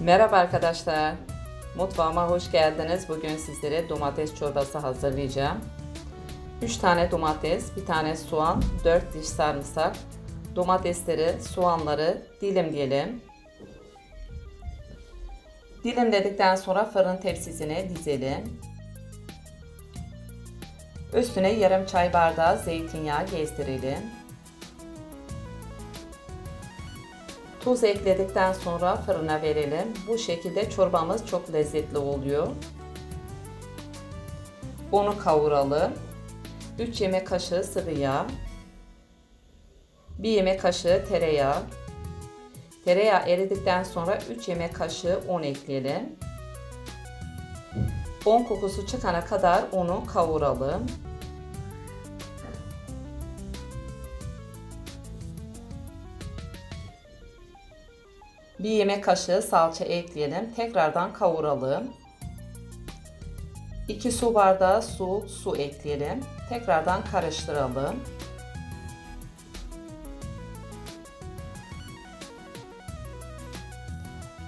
Merhaba arkadaşlar. Mutfağıma hoş geldiniz. Bugün sizlere domates çorbası hazırlayacağım. 3 tane domates, 1 tane soğan, 4 diş sarımsak. Domatesleri, soğanları dilimleyelim. Dilimledikten sonra fırın tepsisine dizelim. Üstüne yarım çay bardağı zeytinyağı gezdirelim. Tuz ekledikten sonra fırına verelim. Bu şekilde çorbamız çok lezzetli oluyor. Unu kavuralım. 3 yemek kaşığı sıvı yağ. 1 yemek kaşığı tereyağı. Tereyağı eridikten sonra 3 yemek kaşığı un ekleyelim. Un kokusu çıkana kadar unu kavuralım. Bir yemek kaşığı salça ekleyelim. Tekrardan kavuralım. 2 su bardağı su, su ekleyelim. Tekrardan karıştıralım.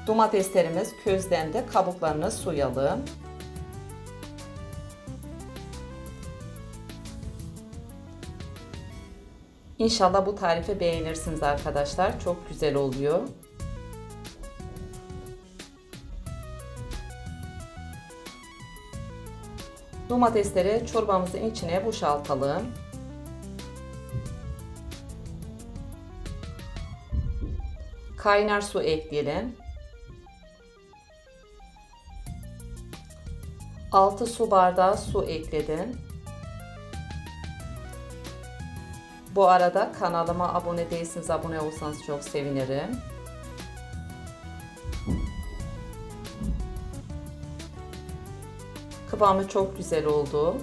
Domateslerimiz közlendi. Kabuklarını soyalım. İnşallah bu tarifi beğenirsiniz arkadaşlar. Çok güzel oluyor. Domatesleri çorbamızın içine boşaltalım. Kaynar su ekleyelim. 6 su bardağı su ekledim. Bu arada kanalıma abone değilseniz abone olsanız çok sevinirim. Kıvamı çok güzel oldu.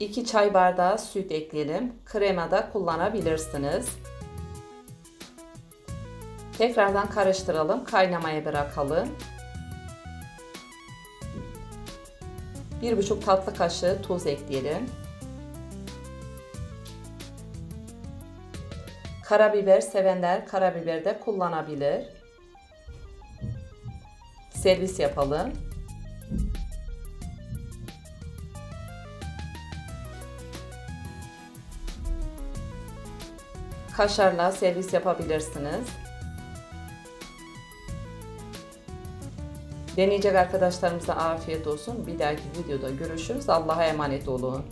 2 çay bardağı süt ekleyelim. Krema da kullanabilirsiniz. Tekrardan karıştıralım. Kaynamaya bırakalım. 1,5 tatlı kaşığı tuz ekleyelim. Karabiber sevenler karabiber de kullanabilir. Servis yapalım. Kaşarla servis yapabilirsiniz. Deneyecek arkadaşlarımıza afiyet olsun. Bir dahaki videoda görüşürüz. Allah'a emanet olun.